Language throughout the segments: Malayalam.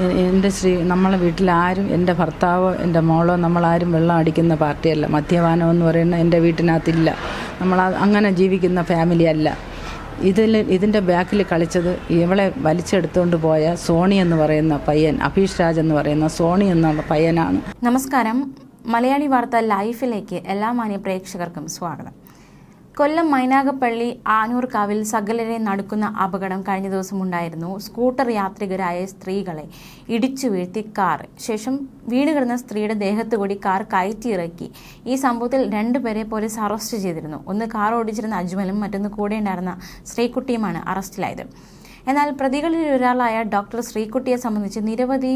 എന്റെ ശ്രീ നമ്മളെ വീട്ടിലാരും എന്റെ ഭർത്താവോ എന്റെ മോളോ നമ്മളാരും വെള്ളം അടിക്കുന്ന പാർട്ടിയല്ല. മദ്യപാനം എന്ന് പറയുന്ന എന്റെ വീട്ടിനകത്തില്ല. നമ്മൾ അങ്ങനെ ജീവിക്കുന്ന ഫാമിലി അല്ല. ഇതിൽ ഇതിന്റെ ബാക്കിൽ കളിച്ചത് ഇവളെ വലിച്ചെടുത്തുകൊണ്ട് പോയ സോണി എന്ന് പറയുന്ന പയ്യൻ അഭീഷ് രാജ് എന്ന് പറയുന്ന സോണി എന്നുള്ള പയ്യനാണ്. നമസ്കാരം. മലയാളി വാർത്ത ലൈഫിലേക്ക് എല്ലാ മാന്യ പ്രേക്ഷകർക്കും സ്വാഗതം. കൊല്ലം മൈനാഗപ്പള്ളി ആനൂർക്കാവിൽ സകലരെ നടക്കുന്ന അപകടം കഴിഞ്ഞ ദിവസം ഉണ്ടായിരുന്നു സ്കൂട്ടർ യാത്രികരായ സ്ത്രീകളെ ഇടിച്ചു വീഴ്ത്തി കാർ. ശേഷം വീട് കിടന്ന സ്ത്രീയുടെ ദേഹത്ത് കൂടി കാർ കയറ്റിയിറക്കി. ഈ സംഭവത്തിൽ രണ്ടുപേരെ പോലീസ് അറസ്റ്റ് ചെയ്തിരുന്നു. ഒന്ന് കാർ ഓടിച്ചിരുന്ന അജ്മലും മറ്റൊന്ന് കൂടെ ഉണ്ടായിരുന്ന ശ്രീകുട്ടിയുമാണ് അറസ്റ്റിലായത്. എന്നാൽ പ്രതികളിൽ ഒരാളായ ഡോക്ടർ ശ്രീകുട്ടിയെ സംബന്ധിച്ച് നിരവധി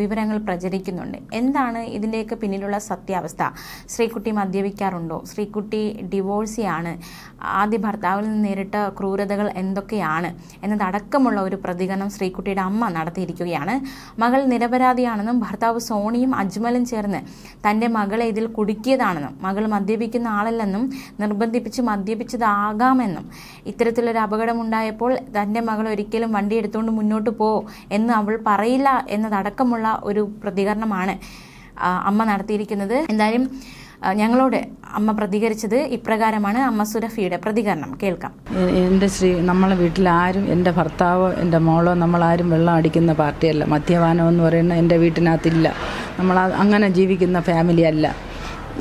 വിവരങ്ങൾ പ്രചരിക്കുന്നുണ്ട്. എന്താണ് ഇതിന്റെയൊക്കെ പിന്നിലുള്ള സത്യാവസ്ഥ? ശ്രീകുട്ടി മദ്യപിക്കാറുണ്ടോ? ശ്രീകുട്ടി ഡിവോഴ്സിയാണ്. ആദ്യ ഭർത്താവിൽ നിന്ന് നേരിട്ട ക്രൂരതകൾ എന്തൊക്കെയാണ്? എന്നതടക്കമുള്ള ഒരു പ്രതികരണം ശ്രീകുട്ടിയുടെ അമ്മ നടത്തിയിരിക്കുകയാണ്. മകൾ നിരപരാധിയാണെന്നും ഭർത്താവ് സോണിയും അജ്മലും ചേർന്ന് തന്റെ മകളെ ഇതിൽ കുടുക്കിയതാണെന്നും മകൾ മദ്യപിക്കുന്ന ആളല്ലെന്നും നിർബന്ധിപ്പിച്ച് മദ്യപിച്ചതാകാമെന്നും ഇത്തരത്തിലൊരു അപകടമുണ്ടായപ്പോൾ തന്റെ മകൾ ഒരിക്കലും വണ്ടി എടുത്തുകൊണ്ട് മുന്നോട്ട് പോ എന്ന് അവൾ പറയില്ല എന്നതടക്കമുള്ള ഒരു പ്രതികരണമാണ് അമ്മ നടത്തിയിരിക്കുന്നത്. എന്തായാലും ഞങ്ങളോട് അമ്മ പ്രതികരിച്ചത് ഇപ്രകാരമാണ്. അമ്മ സുരഫിയുടെ പ്രതികരണം. കേൾക്കാം. എന്റെ ശ്രീ നമ്മളെ വീട്ടിൽ ആരും എന്റെ ഭർത്താവോ എന്റെ മോളോ നമ്മളാരും വെള്ളം അടിക്കുന്ന പാർട്ടിയല്ല. മദ്യപാനം എന്ന് പറയുന്ന എന്റെ വീട്ടിനകത്തില്ല. നമ്മൾ അങ്ങനെ ജീവിക്കുന്ന ഫാമിലി അല്ല.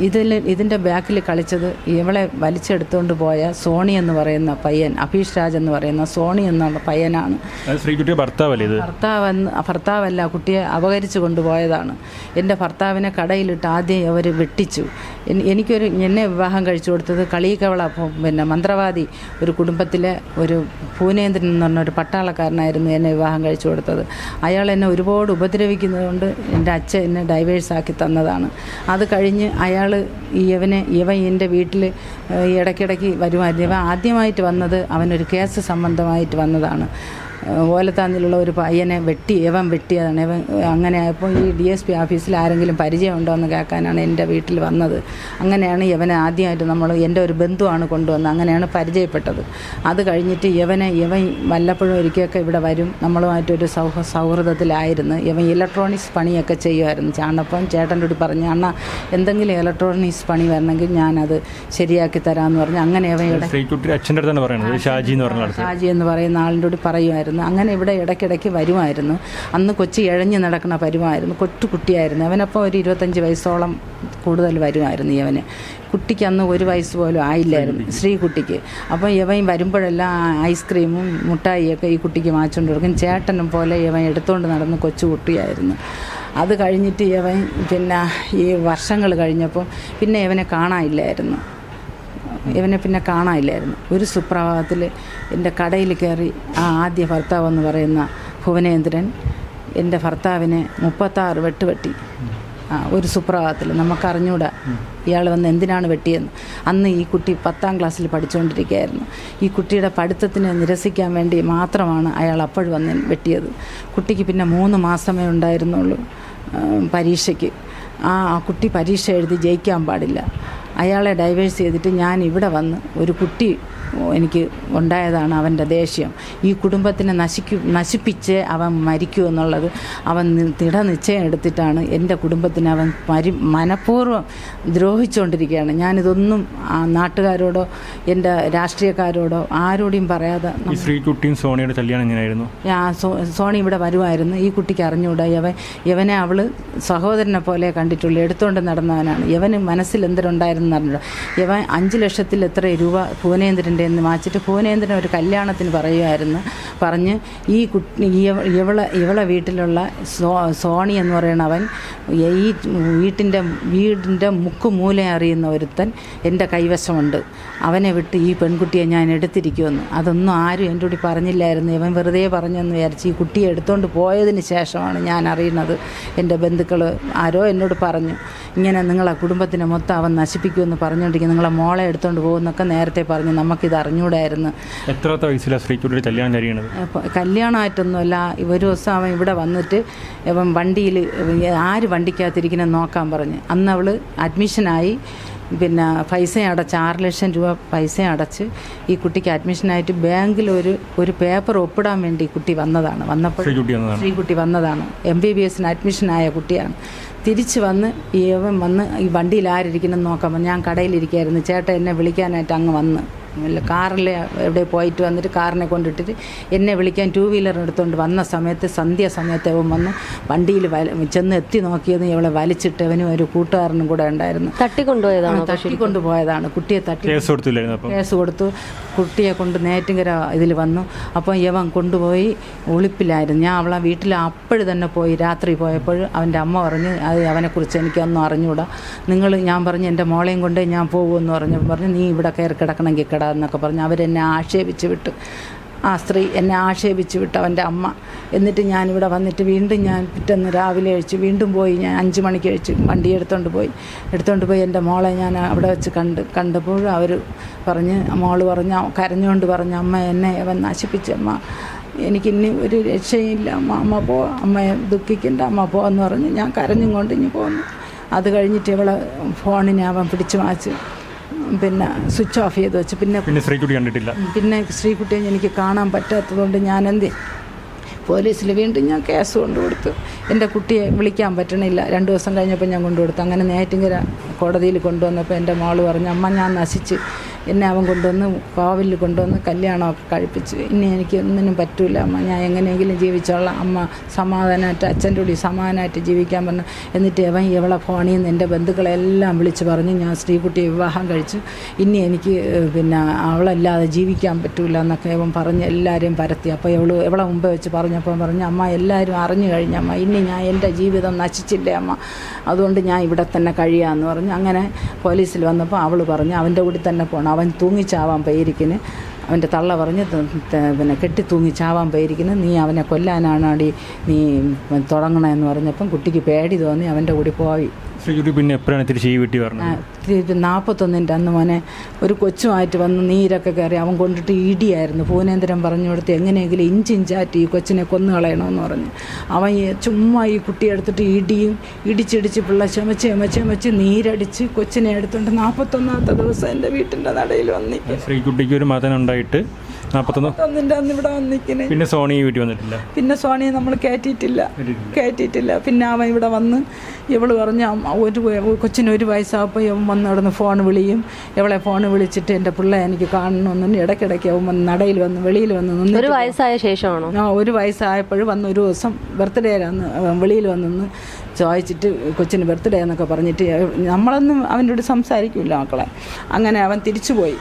ഇതിൽ ഇതിന്റെ ബാക്കിൽ കളിച്ചത് ഇവളെ വലിച്ചെടുത്തുകൊണ്ട് പോയ സോണി എന്ന് പറയുന്ന പയ്യൻ അഭീഷ് രാജ് എന്ന് പറയുന്ന സോണി എന്നുള്ള പയ്യനാണ്. ഭർത്താവല്ലേ ഭർത്താവെന്ന് ഭർത്താവല്ല കുട്ടിയെ അപകരിച്ചു കൊണ്ടുപോയതാണ് എന്റെ ഭർത്താവിനെ കടയിലിട്ട് ആദ്യം അവർ വെട്ടിച്ചു. എനിക്കൊരു എന്നെ വിവാഹം കഴിച്ചു കൊടുത്തത് കളിയിക്കവള പിന്നെ മന്ത്രവാദി ഒരു കുടുംബത്തിലെ ഒരു ഭൂനേന്ദ്രൻ എന്ന് പറഞ്ഞ ഒരു പട്ടാളക്കാരനായിരുന്നു എന്നെ വിവാഹം കഴിച്ചു കൊടുത്തത്. അയാൾ എന്നെ ഒരുപാട് ഉപദ്രവിക്കുന്നതുകൊണ്ട് എന്റെ അച്ഛൻ എന്നെ ഡൈവേഴ്സ് ആക്കി തന്നതാണ്. അത് കഴിഞ്ഞ് അയാൾ ഈ ഇവനെ ഇവൻ എന്റെ വീട്ടിൽ ഇടയ്ക്കിടയ്ക്ക് വരുമായിരുന്നു. ഇവ ആദ്യമായിട്ട് വന്നത് അവനൊരു കേസ് സംബന്ധമായിട്ട് വന്നതാണ്. ഓലത്താന്നിലുള്ള ഒരു പയ്യനെ വെട്ടി ഇവൻ വെട്ടിയതാണ്. ഇവൻ അങ്ങനെ ആയപ്പോൾ ഈ ഡി എസ് പി ഓഫീസിൽ ആരെങ്കിലും പരിചയമുണ്ടോ എന്ന് കേൾക്കാനാണ് എന്റെ വീട്ടിൽ വന്നത്. അങ്ങനെയാണ് ഇവനെ ആദ്യമായിട്ട് നമ്മൾ എന്റെ ഒരു ബന്ധുവാണ് കൊണ്ടുവന്നത്. അങ്ങനെയാണ് പരിചയപ്പെട്ടത്. അത് കഴിഞ്ഞിട്ട് ഇവനെ ഇവൻ വല്ലപ്പോഴും ഒരിക്കലൊക്കെ ഇവിടെ വരും. നമ്മളുമായിട്ടൊരു സൗഹ സൗഹൃദത്തിലായിരുന്നു. ഇവൻ ഇലക്ട്രോണിക്സ് പണിയൊക്കെ ചെയ്യുമായിരുന്നു. ചാണപ്പം ചേട്ടന്റെ കൂടി പറഞ്ഞു അണ്ണ എന്തെങ്കിലും ഇലക്ട്രോണിക്സ് പണി വരണമെങ്കിൽ ഞാനത് ശരിയാക്കി തരാമെന്ന് പറഞ്ഞു. അങ്ങനെ ഇവൻ ഇവിടെ ഷാജി എന്ന് പറയുന്ന ആളിന്റെ കൂടി പറയുമായിരുന്നു. അങ്ങനെ ഇവിടെ ഇടയ്ക്കിടയ്ക്ക് വരുമായിരുന്നു. അന്ന് കൊച്ചി ഇഴഞ്ഞു നടക്കുന്ന പരുമായിരുന്നു കൊച്ചു കുട്ടിയായിരുന്നു അവനപ്പോൾ ഒരു ഇരുപത്തഞ്ച് വയസ്സോളം കൂടുതൽ വരുമായിരുന്നു ഇവന്. കുട്ടിക്ക് അന്ന് ഒരു വയസ്സ് പോലും ആയില്ലായിരുന്നു. ശ്രീകുട്ടിക്ക്. അപ്പോൾ ഇവൻ വരുമ്പോഴെല്ലാം ഐസ്ക്രീമും മുട്ടായിയൊക്കെ ഈ കുട്ടിക്ക് വാങ്ങിച്ചുകൊണ്ട് കൊടുക്കും. ചേട്ടനും പോലെ ഇവൻ എടുത്തുകൊണ്ട് നടന്ന് കൊച്ചു കുട്ടിയായിരുന്നു അത് കഴിഞ്ഞിട്ട് ഇവൻ പിന്നെ ഈ വർഷങ്ങൾ കഴിഞ്ഞപ്പം പിന്നെ ഇവനെ കാണാനില്ലായിരുന്നു. ഇവനെ പിന്നെ കാണാനില്ലായിരുന്നു. ഒരു സുപ്രഭാതത്തിൽ എന്റെ കടയിൽ കയറി ആ ആദ്യ ഭർത്താവ് എന്ന് പറയുന്ന ഭുവനേന്ദ്രൻ എന്റെ ഭർത്താവിനെ മുപ്പത്താറ് വെട്ട് വെട്ടി. ആ ഒരു സുപ്രഭാതത്തിൽ നമുക്കറിഞ്ഞൂടാ ഇയാൾ വന്ന് എന്തിനാണ് വെട്ടിയെന്ന്. അന്ന് ഈ കുട്ടി പത്താം ക്ലാസ്സിൽ പഠിച്ചുകൊണ്ടിരിക്കുകയായിരുന്നു ഈ കുട്ടിയുടെ പഠിത്തത്തിന് നിരസിക്കാൻ വേണ്ടി മാത്രമാണ് അയാൾ അപ്പോൾ വന്ന് വെട്ടിയത്. കുട്ടിക്ക് പിന്നെ മൂന്ന് മാസമേ ഉണ്ടായിരുന്നുള്ളൂ പരീക്ഷയ്ക്ക്. ആ കുട്ടി പരീക്ഷ എഴുതി ജയിക്കാൻ പാടില്ല. അയാളെ ഡൈവേഴ്സ് ചെയ്തിട്ട് ഞാൻ ഇവിടെ വന്ന് ഒരു കുട്ടി എനിക്ക് ഉണ്ടായതാണ് അവന്റെ ദേഷ്യം. ഈ കുടുംബത്തിനെ നശിക്കു നശിപ്പിച്ച് അവൻ മരിക്കൂ എന്നുള്ളത് അവൻ തിട ദൃഢനിശ്ചയം എടുത്തിട്ടാണ് എന്റെ കുടുംബത്തിനെ അവൻ മരി മനഃപൂർവം ദ്രോഹിച്ചുകൊണ്ടിരിക്കുകയാണ്. ഞാനിതൊന്നും ആ നാട്ടുകാരോടോ എന്റെ രാഷ്ട്രീയക്കാരോടോ ആരോടും പറയാതെ ശ്രീകുട്ടിയും സോണിയുടെ കല്യാണം എങ്ങനെയായിരുന്നു? ആ സോണി ഇവിടെ വരുമായിരുന്നു. ഈ കുട്ടിക്ക് അറിഞ്ഞുകൂടാ. യവൻ യവനെ അവൾ സഹോദരനെ പോലെ കണ്ടിട്ടുള്ളൂ. എടുത്തുകൊണ്ട് നടന്നവനാണ്. യവന് മനസ്സിൽ എന്തിനുണ്ടായിരുന്നു അറിഞ്ഞൂടാ യവൻ അഞ്ച് ലക്ഷത്തിൽ എത്ര രൂപ ഭുവനേന്ദ്രന്റെ എന്ന് മാച്ചിട്ട് ഭുവനേന്ദ്രൻ ഒരു കല്യാണത്തിന് പറയുമായിരുന്നു. പറഞ്ഞ് ഈ കുട്ടി ഇവളെ ഇവളെ വീട്ടിലുള്ള സോ സോണി എന്ന് പറയുന്ന അവൻ ഈ വീട്ടിന്റെ വീടിന്റെ മുക്കുമൂല അറിയുന്ന ഒരുത്തൻ എന്റെ കൈവശമുണ്ട്. അവനെ വിട്ട് ഈ പെൺകുട്ടിയെ ഞാൻ എടുത്തിരിക്കുമെന്ന്. അതൊന്നും ആരും എന്റെ കൂടി പറഞ്ഞില്ലായിരുന്നു. ഇവൻ വെറുതെ പറഞ്ഞെന്ന് വിചാരിച്ച് ഈ കുട്ടിയെ എടുത്തുകൊണ്ട് പോയതിന് ശേഷമാണ് ഞാൻ അറിയുന്നത്. എന്റെ ബന്ധുക്കൾ ആരോ എന്നോട് പറഞ്ഞു ഇങ്ങനെ നിങ്ങളെ കുടുംബത്തിനെ മൊത്തം അവൻ നശിപ്പിക്കുമെന്ന് പറഞ്ഞുകൊണ്ടിരിക്കും നിങ്ങളെ മോളെ എടുത്തുകൊണ്ട് പോകുമെന്നൊക്കെ നേരത്തെ പറഞ്ഞു. നമുക്കിത് അറിഞ്ഞുകൂടായിരുന്നു എത്രാമത്തെ വയസ്സിലാണ് ശ്രീകുട്ടിയുടെ കല്യാണം കഴിയണത്? കല്യാണമായിട്ടൊന്നുമല്ല ഒരു ദിവസം അവൻ ഇവിടെ വന്നിട്ട് ഇവൻ വണ്ടിയിൽ ആര് വണ്ടിക്കകത്തിരിക്കണം നോക്കാൻ പറഞ്ഞ്. അന്ന് അവൾ അഡ്മിഷനായി പിന്നെ പൈസ അടച്ച് ആറ് ലക്ഷം രൂപ പൈസ അടച്ച് ഈ കുട്ടിക്ക് അഡ്മിഷനായിട്ട് ബാങ്കിൽ ഒരു ഒരു പേപ്പർ ഒപ്പിടാൻ വേണ്ടി കുട്ടി വന്നതാണ്. വന്നപ്പോൾ ശ്രീകുട്ടി വന്നതാണ്. എം ബി ബി എസിന് അഡ്മിഷനായ കുട്ടിയാണ്. തിരിച്ച് വന്ന് ഈ ഇവൻ വന്ന് ഈ വണ്ടിയിൽ ആരിരിക്കണം നോക്കാം ഞാൻ കടയിലിരിക്കുകയായിരുന്നു ചേട്ടൻ എന്നെ വിളിക്കാനായിട്ട് അങ്ങ് വന്ന്. കാറിൽ എവിടെ പോയിട്ട് വന്നിട്ട് കാറിനെ കൊണ്ടിട്ടിട്ട് എന്നെ വിളിക്കാൻ ടൂ വീലർ എടുത്തുകൊണ്ട് വന്ന സമയത്ത് സന്ധ്യ സമയത്ത് അവൻ വന്ന് വണ്ടിയിൽ വല ചെന്ന് എത്തി നോക്കിയത് ഇവളെ വലിച്ചിട്ട് അവനും ഒരു കൂട്ടുകാരനും കൂടെ ഉണ്ടായിരുന്നു. തട്ടിക്കൊണ്ടുപോയതാണ് തട്ടിക്കൊണ്ടുപോയതാണ് കുട്ടിയെ തട്ടി കേസ് കൊടുത്തു. കുട്ടിയെ കൊണ്ട് നേറ്റിങ്കര ഇതിൽ വന്നു. അപ്പോൾ യവൻ കൊണ്ടുപോയി ഒളിപ്പിലായിരുന്നു. ഞാൻ അവളെ വീട്ടിൽ അപ്പോഴും തന്നെ പോയി. രാത്രി പോയപ്പോൾ അവന്റെ അമ്മ പറഞ്ഞ് അത് അവനെക്കുറിച്ച് എനിക്കൊന്നും അറിഞ്ഞൂടാ. നിങ്ങൾ ഞാൻ പറഞ്ഞു എന്റെ മോളെയും കൊണ്ടേ ഞാൻ പോകുമെന്ന് പറഞ്ഞു. പറഞ്ഞു നീ ഇവിടെ കയറി കിടക്കണമെങ്കിൽ കിട എന്നൊക്കെ പറഞ്ഞ്. അവരെന്നെ ആക്ഷേപിച്ച് വിട്ടു. ആ സ്ത്രീ എന്നെ ആക്ഷേപിച്ച് വിട്ടു. അവന്റെ അമ്മ. എന്നിട്ട് ഞാനിവിടെ വന്നിട്ട് വീണ്ടും ഞാൻ പിറ്റേന്ന് രാവിലെ കഴിച്ച് വീണ്ടും പോയി. ഞാൻ അഞ്ച് മണിക്ക് കഴിച്ച് വണ്ടി എടുത്തുകൊണ്ട് പോയി. എടുത്തുകൊണ്ട് പോയി എന്റെ മോളെ ഞാൻ അവിടെ വെച്ച് കണ്ട് കണ്ടപ്പോൾ അവർ പറഞ്ഞ് മോൾ പറഞ്ഞ കരഞ്ഞുകൊണ്ട് പറഞ്ഞ അമ്മ എന്നെ അവൻ നശിപ്പിച്ച അമ്മ. എനിക്കിനി ഒരു രക്ഷയില്ല. അമ്മ അമ്മ പോ. അമ്മയെ ദുഃഖിക്കണ്ട. അമ്മ പോ എന്ന് പറഞ്ഞ്. ഞാൻ കരഞ്ഞും കൊണ്ട് ഇനി പോന്നു. അത് കഴിഞ്ഞിട്ട് ഇവളെ ഫോണിനെ അവൻ പിടിച്ചു മാച്ച് പിന്നെ സ്വിച്ച് ഓഫ് ചെയ്ത് വെച്ച്. പിന്നെ പിന്നെ ശ്രീകുട്ടി കണ്ടിട്ടില്ല. പിന്നെ ശ്രീകുട്ടിയെ എനിക്ക് കാണാൻ പറ്റാത്തതുകൊണ്ട് ഞാൻ എന്ത് പോലീസിൽ വീണ്ടും ഞാൻ കേസ് കൊണ്ടുകൊടുത്തു. എന്റെ കുട്ടിയെ വിളിക്കാൻ പറ്റണില്ല. രണ്ട് ദിവസം കഴിഞ്ഞപ്പോൾ ഞാൻ കൊണ്ടുകൊടുത്തു. അങ്ങനെ നേറ്റിങ്കര കോടതിയിൽ കൊണ്ടുവന്നപ്പോൾ എന്റെ മോൾ പറഞ്ഞു അമ്മ ഞാൻ നശിച്ച്. എന്നെ അവൻ കൊണ്ടുവന്ന് കോവിലിൽ കൊണ്ടുവന്ന് കല്യാണമൊക്കെ കഴിപ്പിച്ച്. ഇനി എനിക്ക് ഒന്നിനും പറ്റൂല അമ്മ. ഞാൻ എങ്ങനെയെങ്കിലും ജീവിച്ചോളാം. അമ്മ സമാധാനമായിട്ട് അച്ഛന്റെ കൂടി സമാധാനമായിട്ട് ജീവിക്കാൻ പറഞ്ഞു. എന്നിട്ട് അവൻ ഇവളെ ഫോണിൽ നിന്ന് എന്റെ ബന്ധുക്കളെല്ലാം വിളിച്ച് പറഞ്ഞു. ഞാൻ ശ്രീകുട്ടിയെ വിവാഹം കഴിച്ചു. ഇനി എനിക്ക് പിന്നെ അവളല്ലാതെ ജീവിക്കാൻ പറ്റൂല എന്നൊക്കെ അവൻ പറഞ്ഞ് എല്ലാവരെയും പരത്തി. അപ്പോൾ ഇവൾ ഇവളെ മുമ്പേ വെച്ച് പറഞ്ഞപ്പോൾ പറഞ്ഞു അമ്മ എല്ലാവരും അറിഞ്ഞു കഴിഞ്ഞമ്മ ഇനി ഞാൻ എന്റെ ജീവിതം നശിച്ചില്ലേ അമ്മ? അതുകൊണ്ട് ഞാൻ ഇവിടെ തന്നെ കഴിയാമെന്ന് പറഞ്ഞു. അങ്ങനെ പോലീസിൽ വന്നപ്പോൾ അവൾ പറഞ്ഞു അവന്റെ കൂടി തന്നെ പോകണം അവൻ തൂങ്ങിച്ചാവാൻ പേരിക്കിന്. അവന്റെ തള്ള പറഞ്ഞ് പിന്നെ കെട്ടി തൂങ്ങി ചാവാൻ പേരിക്കുന്നു നീ അവനെ കൊല്ലാനാണ് അടി നീ തുടങ്ങണമെന്ന് പറഞ്ഞപ്പം കുട്ടിക്ക് പേടി തോന്നി. അവന്റെ കൂടി പോയി. ശ്രീകുട്ടി പിന്നെ എപ്പോഴാണ് തിരിച്ച് ഈ വീട്ടിൽ പറഞ്ഞത് നാൽപ്പത്തൊന്നിന്റെ അന്ന് മോനെ ഒരു കൊച്ചുമായിട്ട് വന്ന് നീരൊക്കെ കയറി അവൻ കൊണ്ടിട്ട് ഇടിയായിരുന്നു. പൂനേന്ദ്രൻ പറഞ്ഞു കൊടുത്ത് എങ്ങനെയെങ്കിലും ഇഞ്ചിഞ്ചാറ്റ് ഈ കൊച്ചിനെ കൊന്നു കളയണമെന്ന് പറഞ്ഞു. അവൻ ചുമ്മാ ഈ കുട്ടിയെ എടുത്തിട്ട് ഇടിയും ഇടിച്ചിടിച്ച് പിള്ള ചുമച്ച് ചുമച്ച് ചുമച്ച് നീരടിച്ച് കൊച്ചിനെ എടുത്തുകൊണ്ട് നാൽപ്പത്തൊന്നാമത്തെ ദിവസം എന്റെ വീട്ടിന്റെ നടയിൽ വന്നിട്ട്. ശ്രീകുട്ടിക്ക് ഒരു മതം ഉണ്ടായിട്ട് നാൽപ്പത്തൊന്ന് ഒന്നിന്റെ അന്ന് ഇവിടെ വന്നിക്കണേ പിന്നെ സോണി ഈ വീട്ടിൽ വന്നിട്ടില്ല. പിന്നെ സോണിയെ നമ്മൾ കയറ്റിയിട്ടില്ല കയറ്റിയിട്ടില്ല പിന്നെ അവൻ ഇവിടെ വന്ന് ഇവൾ പറഞ്ഞ ഒരു കൊച്ചിന് ഒരു വയസ്സാവുമ്പോൾ ഇവൻ വന്ന് കിടന്ന് ഫോൺ വിളിയും. ഇവളെ ഫോൺ വിളിച്ചിട്ട് എന്റെ പിള്ളേ എനിക്ക് കാണണമെന്ന് ഇടയ്ക്കിടയ്ക്ക് അവൻ വന്ന് നടയിൽ വന്ന് വെളിയിൽ വന്ന് നിന്ന് ഒരു വയസ്സായ ശേഷമാണോ? ആ ഒരു വയസ്സായപ്പോഴും വന്ന് ഒരു ദിവസം ബർത്ത്ഡേ ആണ് വെളിയിൽ വെളിയിൽ വന്നിന്ന് ചോദിച്ചിട്ട് കൊച്ചിന് ബർത്ത്ഡേ എന്നൊക്കെ പറഞ്ഞിട്ട് നമ്മളൊന്നും അവന്റെ സംസാരിക്കില്ല മക്കളെ. അങ്ങനെ അവൻ തിരിച്ചു പോയി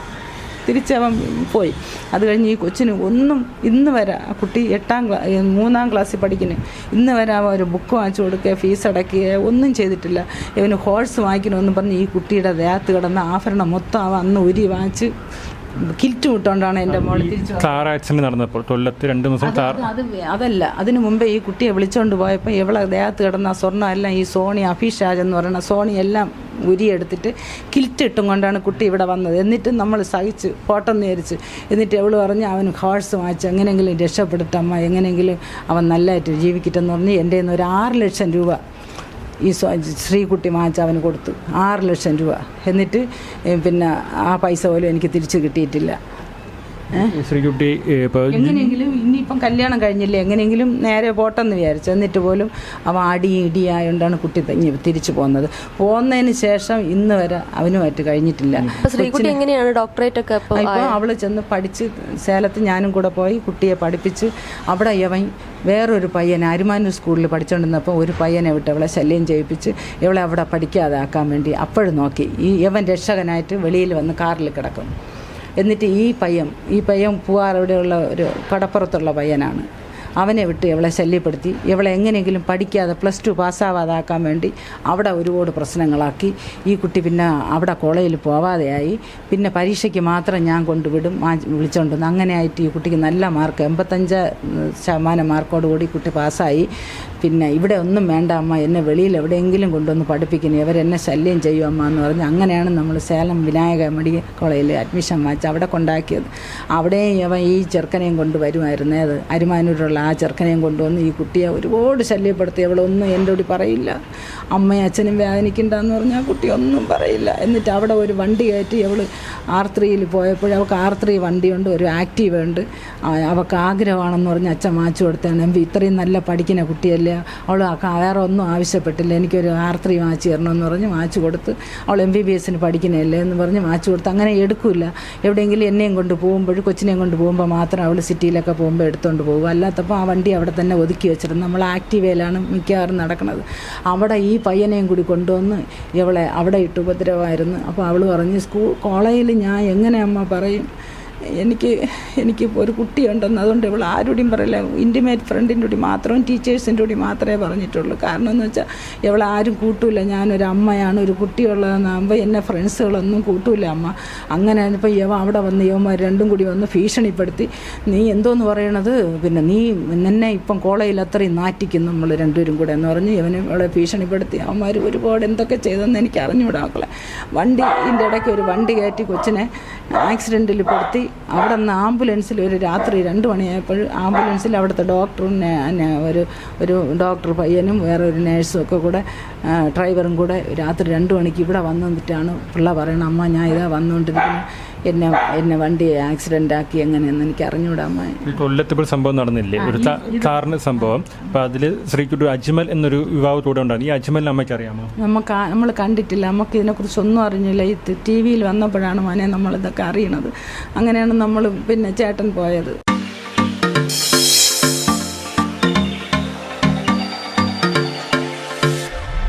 തിരിച്ചവൻ പോയി. അത് കഴിഞ്ഞ് ഈ കൊച്ചിന് ഒന്നും ഇന്ന് വരെ ആ കുട്ടി എട്ടാം ക്ലാ മൂന്നാം ക്ലാസ്സിൽ പഠിക്കുന്നു. ഇന്ന് വരെ അവൻ ഒരു ബുക്ക് വാങ്ങിച്ചു കൊടുക്കുക ഫീസ് അടയ്ക്കുക ഒന്നും ചെയ്തിട്ടില്ല. ഇവന് ഹോഴ്സ് വാങ്ങിക്കണമെന്ന് പറഞ്ഞ് ഈ കുട്ടിയുടെ ദേഹത്ത് കിടന്ന ആഭരണം മൊത്തം അവൻ അന്ന് ഉരി വാങ്ങിച്ച് കിൽറ്റ് വിട്ടുകൊണ്ടാണ് എന്റെ മോൾ തിരിച്ചു കാർ ആക്സിഡന്റ് നടന്നപ്പോൾ കൊല്ലത്ത് രണ്ട് ദിവസം കാർ അത് അത് അതല്ല അതിനു മുമ്പേ ഈ കുട്ടിയെ വിളിച്ചോണ്ട് പോയപ്പോൾ ഇവളെ ദേഹത്ത് കിടന്ന സ്വർണം എല്ലാം ഈ സോണി അഫീഷാജ് എന്ന് പറയുന്ന സോണി എല്ലാം ഉരിയെടുത്തിട്ട് കിൽറ്റ് ഇട്ടും കൊണ്ടാണ് കുട്ടി ഇവിടെ വന്നത്. എന്നിട്ട് നമ്മൾ സഹിച്ച് ഫോട്ടോ നേരിച്ച് എന്നിട്ട് എവൾ പറഞ്ഞ് അവന് ഹോഴ്സ് വാങ്ങിച്ച് എങ്ങനെയെങ്കിലും രക്ഷപ്പെടുത്തമ്മ എങ്ങനെയെങ്കിലും അവൻ നല്ലതായിട്ട് ജീവിക്കട്ടെന്ന് പറഞ്ഞ് എന്റെ ഒരു ആറ് ലക്ഷം രൂപ ഈ ശ്രീകുട്ടി വാങ്ങിച്ച് അവന് കൊടുത്തു. ആറ് ലക്ഷം രൂപ. എന്നിട്ട് പിന്നെ ആ പൈസ പോലും എനിക്ക് തിരിച്ച് കിട്ടിയിട്ടില്ല. ശ്രീകുട്ടി എങ്ങനെയെങ്കിലും ഇനിയിപ്പം കല്യാണം കഴിഞ്ഞില്ലേ? എങ്ങനെയെങ്കിലും നേരെ പോട്ടെന്ന് വിചാരിച്ചു. എന്നിട്ട് പോലും അവ അടി ഇടിയായോണ്ടാണ് കുട്ടി തിരിച്ചു പോകുന്നത് പോകുന്നതിന് ശേഷം ഇന്ന് വരെ അവനുമായിട്ട് കഴിഞ്ഞിട്ടില്ല. ശ്രീകുട്ടി എങ്ങനെയാണ് ഡോക്ടറേറ്റ് ഒക്കെ ഇപ്പൊ ഇപ്പോൾ അവൾ ചെന്ന് പഠിച്ച് സേലത്ത് ഞാനും കൂടെ പോയി കുട്ടിയെ പഠിപ്പിച്ച് അവിടെ യവൻ വേറൊരു പയ്യൻ അരുമാനൂർ സ്കൂളിൽ പഠിച്ചുകൊണ്ടിരുന്നപ്പോൾ ഒരു പയ്യനെ വിട്ട് അവളെ ശല്യം ചെയ്യിപ്പിച്ച് ഇവളെ അവിടെ പഠിക്കാതാക്കാൻ വേണ്ടി അപ്പോഴും നോക്കി. ഈ യവൻ രക്ഷകനായിട്ട് വെളിയിൽ വന്ന് കാറിൽ കിടക്കും. എന്നിട്ട് ഈ പയ്യൻ ഈ പയ്യൻ പൂവാറവിടെയുള്ള ഒരു കടപ്പുറത്തുള്ള പയ്യനാണ്. അവനെ വിട്ട് ഇവളെ ശല്യപ്പെടുത്തി. ഇവളെ എങ്ങനെയെങ്കിലും പഠിക്കാതെ പ്ലസ് ടു പാസ്സാവാതാക്കാൻ വേണ്ടി അവിടെ ഒരുപാട് പ്രശ്നങ്ങളാക്കി. ഈ കുട്ടി പിന്നെ അവിടെ കോളേജിൽ പോവാതെയായി. പിന്നെ പരീക്ഷയ്ക്ക് മാത്രം ഞാൻ കൊണ്ടുവിടും ആ വിളിച്ചോണ്ട് വന്ന്. അങ്ങനെ ആയിട്ട് ഈ കുട്ടിക്ക് നല്ല മാർക്ക് എൺപത്തഞ്ച് ശതമാനം മാർക്കോടുകൂടി കുട്ടി പാസ്സായി പിന്നെ ഇവിടെ ഒന്നും വേണ്ട അമ്മ എന്നെ വെളിയിൽ എവിടെയെങ്കിലും കൊണ്ടുവന്ന് പഠിപ്പിക്കുന്നു ഇവരെന്നെ ശല്യം ചെയ്യും അമ്മ എന്ന് പറഞ്ഞ് അങ്ങനെയാണ് നമ്മൾ സേലം വിനായക മെഡിക്കൽ കോളേജിൽ അഡ്മിഷൻ വാങ്ങിച്ച് അവിടെ കൊണ്ടാക്കിയത്. അവിടെയും അവൻ ഈ ചെറുക്കനെയും കൊണ്ടുവരുമായിരുന്നു അത് അരുമാനൂരുള്ള ആ ചെറുക്കനെയും കൊണ്ടുവന്ന് ഈ കുട്ടിയെ ഒരുപാട് ശല്യപ്പെടുത്തി. അവളൊന്നും എന്റെ കൂടി പറയില്ല. അമ്മയും അച്ഛനും വേദനിക്കണ്ടെന്ന് പറഞ്ഞാൽ കുട്ടി ഒന്നും പറയില്ല. എന്നിട്ട് അവിടെ ഒരു വണ്ടി കയറ്റി അവൾ ആർ ത്രീയിൽ പോയപ്പോൾ അവൾക്ക് ആർ ത്രീ വണ്ടിയുണ്ട് ഒരു ആക്റ്റീവ് ഉണ്ട് അവൾക്ക് ആഗ്രഹമാണെന്ന് പറഞ്ഞ് അച്ഛൻ മാച്ചു കൊടുത്താണ് ഇത്രയും നല്ല പഠിക്കുന്ന കുട്ടിയല്ലേ അവൾ വേറെ ഒന്നും ആവശ്യപ്പെട്ടില്ല. എനിക്കൊരു ആർ ത്രീ വാച്ച് തരണമെന്ന് പറഞ്ഞ് വാച്ച് കൊടുത്ത് അവൾ എം ബി ബി എസിന് പഠിക്കുന്നതല്ലേ എന്ന് പറഞ്ഞ് വാച്ച് കൊടുത്ത് അങ്ങനെ എടുക്കില്ല എവിടെയെങ്കിലും എന്നെയും കൊണ്ട് പോകുമ്പോൾ കൊച്ചിനെയും കൊണ്ട് പോകുമ്പോൾ മാത്രം അവൾ സിറ്റിയിലൊക്കെ പോകുമ്പോൾ എടുത്തുകൊണ്ട് പോകും. അല്ലാത്തപ്പോൾ ആ വണ്ടി അവിടെ തന്നെ ഒതുക്കി വെച്ചിരുന്നു. നമ്മൾ ആക്റ്റീവയിലാണ് മിക്കവാറും നടക്കുന്നത് അവിടെ ഈ പയ്യനെയും കൂടി കൊണ്ടുവന്ന് ഇവളെ അവിടെ ഇട്ട് ഉപദ്രവമായിരുന്നു. അപ്പോൾ അവൾ പറഞ്ഞ് സ്കൂൾ കോളേജിൽ ഞാൻ എങ്ങനെ അമ്മ പറയും? എനിക്ക് എനിക്ക് ഒരു കുട്ടിയുണ്ടെന്ന് അതുകൊണ്ട് ഇവൾ ആരോടും പറയില്ല. ഇന്റിമേറ്റ് ഫ്രണ്ടിന്റെ കൂടി മാത്രം ടീച്ചേഴ്സിന്റെ കൂടി മാത്രമേ പറഞ്ഞിട്ടുള്ളൂ. കാരണം എന്ന് വെച്ചാൽ ഇവളെ ആരും കൂട്ടൂല. ഞാനൊരു അമ്മയാണ് ഒരു കുട്ടിയുള്ളതെന്നാകുമ്പോൾ എന്നെ ഫ്രണ്ട്സുകളൊന്നും കൂട്ടൂല അമ്മ. അങ്ങനെ ഇപ്പോൾ യവ അവിടെ വന്ന് യവന്മാർ രണ്ടും കൂടി വന്ന് ഭീഷണിപ്പെടുത്തി. നീ എന്തോന്ന് പറയണത്? പിന്നെ നീ നിന്നെ ഇപ്പം കോളേജിൽ അത്രയും നാറ്റിക്കും നമ്മൾ രണ്ടുപേരും കൂടെ എന്ന് പറഞ്ഞ് ഇവനെ അവളെ ഭീഷണിപ്പെടുത്തി. അവന്മാർ ഒരുപാട് എന്തൊക്കെ ചെയ്തെന്ന് എനിക്ക് അറിഞ്ഞുവിടാക്കളെ വണ്ടി ഇതിന്റെ ഇടയ്ക്ക് ഒരു വണ്ടി കയറ്റി കൊച്ചിനെ ആക്സിഡന്റിൽ പെടുത്തി. അവിടെ നിന്ന് ആംബുലൻസിൽ ഒരു രാത്രി രണ്ട് മണിയായപ്പോൾ ആംബുലൻസിൽ അവിടുത്തെ ഡോക്ടറും ഒരു ഒരു ഡോക്ടർ പയ്യനും വേറെ ഒരു നേഴ്സും ഒക്കെ കൂടെ ഡ്രൈവറും കൂടെ രാത്രി രണ്ട് മണിക്ക് ഇവിടെ വന്നു നിന്നിട്ടാണ് പിള്ള പറയണം അമ്മ ഞാൻ ഇതാ വന്നുകൊണ്ടിരിക്കുന്നു എന്നെ എന്നെ വണ്ടി ആക്സിഡന്റ് ആക്കി എങ്ങനെയെന്ന് എനിക്ക് ഈ കൊല്ലത്ത് ഇപ്പോൾ സംഭവം നടന്നില്ലേ? ഒരു കാരണ കാറിന് സംഭവം. അപ്പൊ അതിൽ ശ്രീക്കുട്ടി അജ്മൽ എന്നൊരു യുവാവ് കൂടെ ഉണ്ടായിരുന്നു. ഈ അജ്മലിനെ അമ്മയ്ക്ക് അറിയാമോ? നമുക്ക് നമ്മൾ കണ്ടിട്ടില്ല. നമുക്ക് ഇതിനെക്കുറിച്ച് ഒന്നും അറിഞ്ഞില്ല. ഈ ടി വിയിൽ വന്നപ്പോഴാണ് മോനെ നമ്മളിതൊക്കെ അറിയണത്. അങ്ങനെയാണ് നമ്മൾ പിന്നെ ചേട്ടൻ പോയത്.